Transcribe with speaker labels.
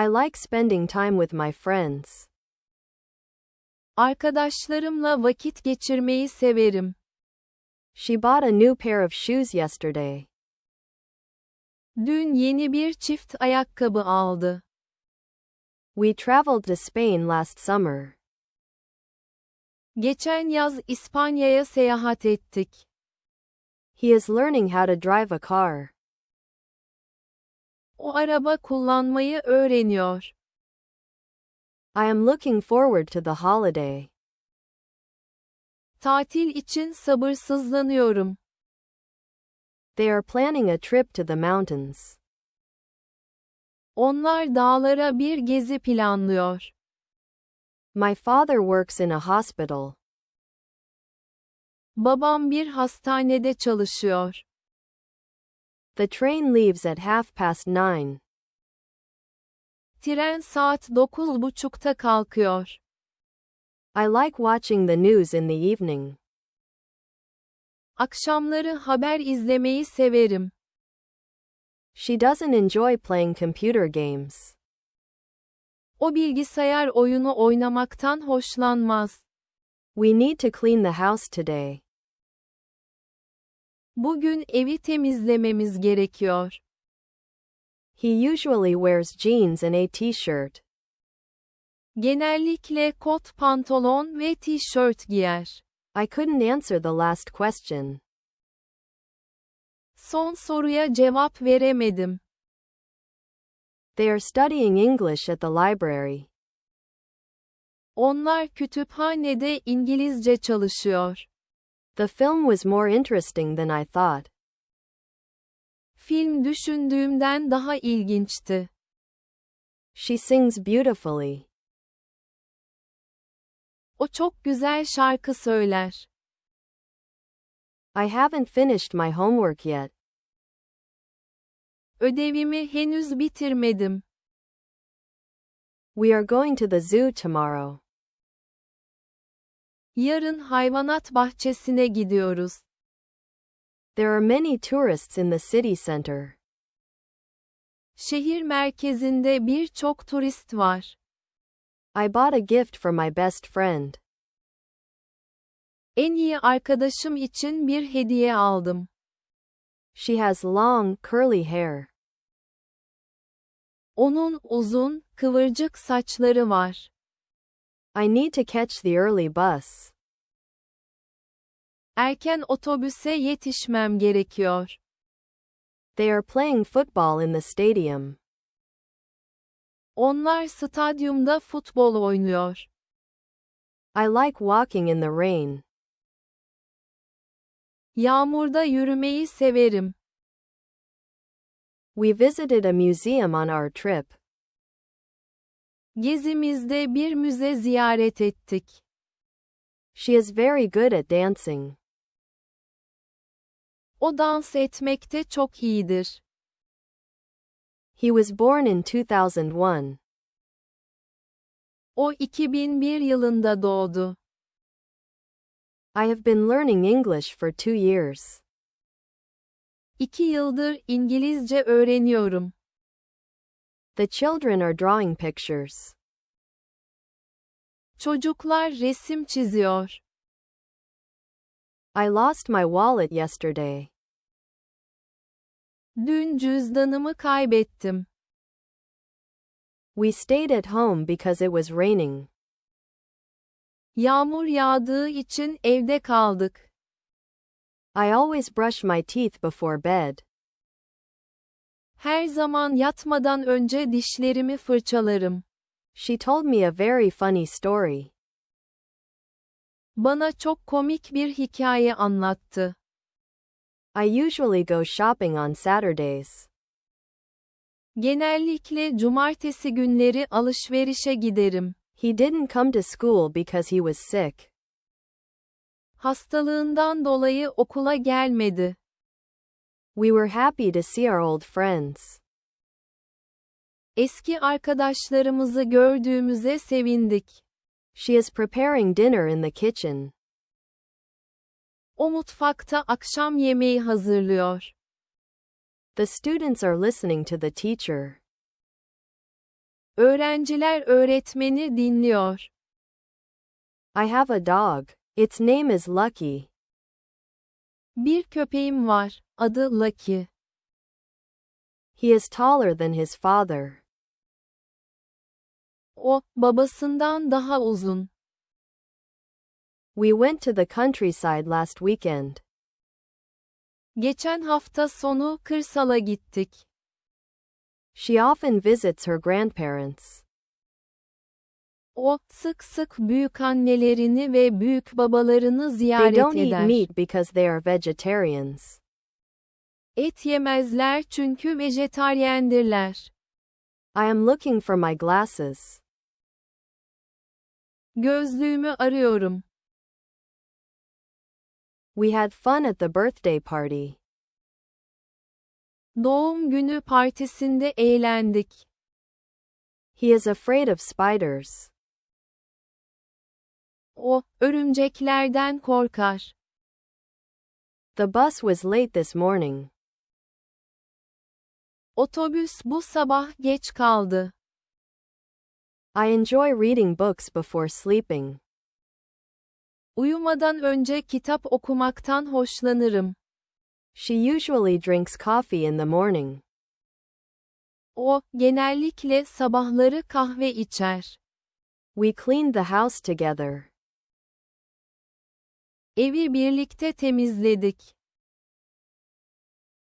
Speaker 1: I like spending time with my friends.
Speaker 2: Arkadaşlarımla vakit geçirmeyi severim.
Speaker 1: She bought a new pair of shoes yesterday.
Speaker 2: Dün yeni bir çift ayakkabı aldı.
Speaker 1: We traveled to Spain last summer.
Speaker 2: Geçen yaz İspanya'ya seyahat ettik.
Speaker 1: He is learning how to drive a car.
Speaker 2: O araba kullanmayı öğreniyor.
Speaker 1: I am looking forward to the holiday.
Speaker 2: Tatil için sabırsızlanıyorum.
Speaker 1: They are planning a trip to the mountains.
Speaker 2: Onlar dağlara bir gezi planlıyor.
Speaker 1: My father works in a hospital.
Speaker 2: Babam bir hastanede çalışıyor.
Speaker 1: The train leaves at half past nine.
Speaker 2: Tren saat 9.30'da kalkıyor.
Speaker 1: I like watching the news in the evening.
Speaker 2: Akşamları haber izlemeyi severim.
Speaker 1: She doesn't enjoy playing computer games.
Speaker 2: O bilgisayar oyunu oynamaktan hoşlanmaz.
Speaker 1: We need to clean the house today.
Speaker 2: Bugün evi temizlememiz gerekiyor.
Speaker 1: He usually wears jeans and a t-shirt.
Speaker 2: Genellikle kot pantolon ve tişört giyer.
Speaker 1: I couldn't answer the last question.
Speaker 2: Son soruya cevap veremedim.
Speaker 1: They are studying English at the library.
Speaker 2: Onlar kütüphanede İngilizce çalışıyor.
Speaker 1: The film was more interesting than I thought.
Speaker 2: Film düşündüğümden daha ilginçti.
Speaker 1: She sings beautifully.
Speaker 2: O çok güzel şarkı söyler.
Speaker 1: I haven't finished my homework yet.
Speaker 2: Ödevimi henüz bitirmedim.
Speaker 1: We are going to the zoo tomorrow.
Speaker 2: Yarın hayvanat bahçesine gidiyoruz.
Speaker 1: There are many tourists in the city center.
Speaker 2: Şehir merkezinde birçok turist var.
Speaker 1: I bought a gift for my best friend.
Speaker 2: En iyi arkadaşım için bir hediye aldım.
Speaker 1: She has long, curly hair.
Speaker 2: Onun uzun, kıvırcık saçları var.
Speaker 1: I need to catch the early bus.
Speaker 2: Erken otobüse yetişmem gerekiyor.
Speaker 1: They are playing football in the stadium.
Speaker 2: Onlar stadyumda futbol oynuyor.
Speaker 1: I like walking in the rain.
Speaker 2: Yağmurda yürümeyi severim.
Speaker 1: We visited a museum on our trip.
Speaker 2: Gezimizde bir müze ziyaret ettik.
Speaker 1: She is very good at dancing.
Speaker 2: O dans etmekte çok iyidir.
Speaker 1: He was born in 2001.
Speaker 2: O 2001 yılında doğdu.
Speaker 1: I have been learning English for two years.
Speaker 2: İki yıldır İngilizce öğreniyorum.
Speaker 1: The children are drawing pictures.
Speaker 2: Çocuklar resim çiziyor.
Speaker 1: I lost my wallet yesterday.
Speaker 2: Dün cüzdanımı kaybettim.
Speaker 1: We stayed at home because it was raining.
Speaker 2: Yağmur yağdığı için evde kaldık.
Speaker 1: I always brush my teeth before bed.
Speaker 2: Her zaman yatmadan önce dişlerimi fırçalarım.
Speaker 1: She told me a very funny story.
Speaker 2: Bana çok komik bir hikaye anlattı.
Speaker 1: I usually go shopping on Saturdays.
Speaker 2: Genellikle cumartesi günleri alışverişe giderim.
Speaker 1: He didn't come to school because he was sick.
Speaker 2: Hastalığından dolayı okula gelmedi.
Speaker 1: We were happy to see our old friends.
Speaker 2: Eski arkadaşlarımızı gördüğümüze sevindik.
Speaker 1: She is preparing dinner in the kitchen.
Speaker 2: O mutfakta akşam yemeği hazırlıyor.
Speaker 1: The students are listening to the teacher.
Speaker 2: Öğrenciler öğretmeni dinliyor.
Speaker 1: I have a dog. Its name is Lucky.
Speaker 2: Bir köpeğim var, adı Lucky.
Speaker 1: He is taller than his father.
Speaker 2: O, babasından daha uzun.
Speaker 1: We went to the countryside last weekend.
Speaker 2: Geçen hafta sonu kırsala gittik.
Speaker 1: She often visits her grandparents.
Speaker 2: O, sık sık büyükannelerini ve büyükbabalarını
Speaker 1: They
Speaker 2: ziyaret
Speaker 1: don't eat
Speaker 2: eder.
Speaker 1: meat because they are vegetarians.
Speaker 2: Et yemezler çünkü vejetaryendirler.
Speaker 1: I am looking for my glasses.
Speaker 2: Gözlüğümü arıyorum.
Speaker 1: We had fun at the birthday party.
Speaker 2: Doğum günü partisinde eğlendik.
Speaker 1: He is afraid of spiders.
Speaker 2: O, örümceklerden korkar.
Speaker 1: The bus was late this morning.
Speaker 2: Otobüs bu sabah geç kaldı.
Speaker 1: I enjoy reading books before sleeping.
Speaker 2: Uyumadan önce kitap okumaktan hoşlanırım.
Speaker 1: She usually drinks coffee in the morning.
Speaker 2: O, genellikle sabahları kahve içer.
Speaker 1: We cleaned the house together.
Speaker 2: Evi birlikte temizledik.